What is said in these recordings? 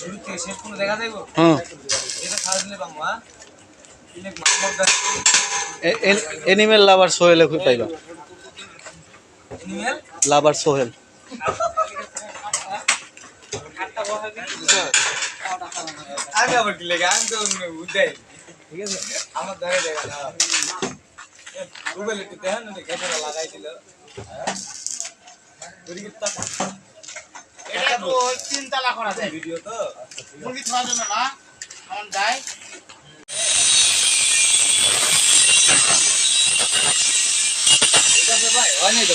শুরু থেকে শেষ পর্যন্ত দেখা যাইব? হুম এটা সারা দিলে পাবো হ্যাঁ? এনিমেল লাভার সোহেলে খুব পাইবা লাভার সোহেল। আমি আবার কি লেগে? আমি তো উদ্যাই ঠিক আছে? আমার দেখা দেখা না গুগল একটু দেখেন ক্যামেরা লাগাই দিল তো ওই তিন তালা করা ভিডিও তো মুরগি খাওয়ার জন্য না ভাই, হয় নাই তো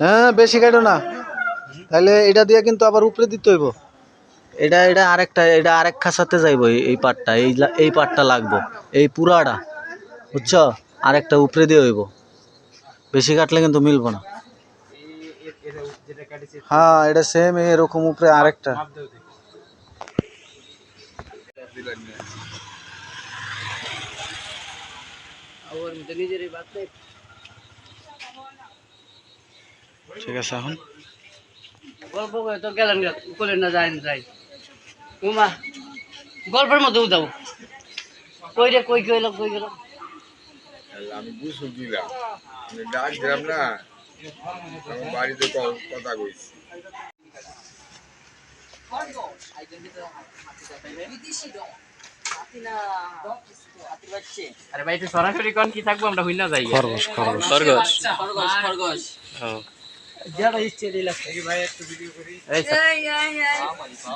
হ্যাঁ বেশি কাটো না। তাহলে এটা দিয়ে কিন্তু আবার উপরে দিতে হইব। এটা এটা আরেকটা এটা আরেক খাসাতে যাইব এই- পাটটা এই এই পাটটা লাগবো। এই পুরাটা বুঝছ? আরেকটা উপরে দিয়ে হইব। বেশি কাটলে কিন্তু মিলব না। হ্যাঁ এটা সেম এরকম উপরে আরেকটা। ঠিক আছে এখন গল্প করে তো গেলেন করে না যাই যাই। উমা গল্পের মধ্যেও যাও। কই রে কই কইল কই গেল আমি বুঝু দিলাম। আমি ডাক দিলাম না আমার বাড়িতে কথা কইছি। আরে ভাই সরাসরি কোন কি থাকব আমরা হইনা যাই। খরগোশ খরগোশ। খরগোশ খরগোশ। খরগোশ যেটা ইচ্ছে দিলা ভাই একটু ভিডিও করি। এই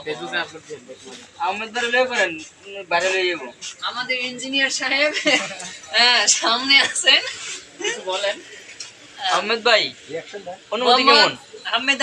ফেসবুকে আপলোড করব। আহমেদ দারে লয়ে করেন বাইরে লয়ে যাব। আমাদের ইঞ্জিনিয়ার সাহেব হ্যাঁ সামনে আছেন। বলেন। আহমেদ ভাই অনুমতি কেমন? আহমেদ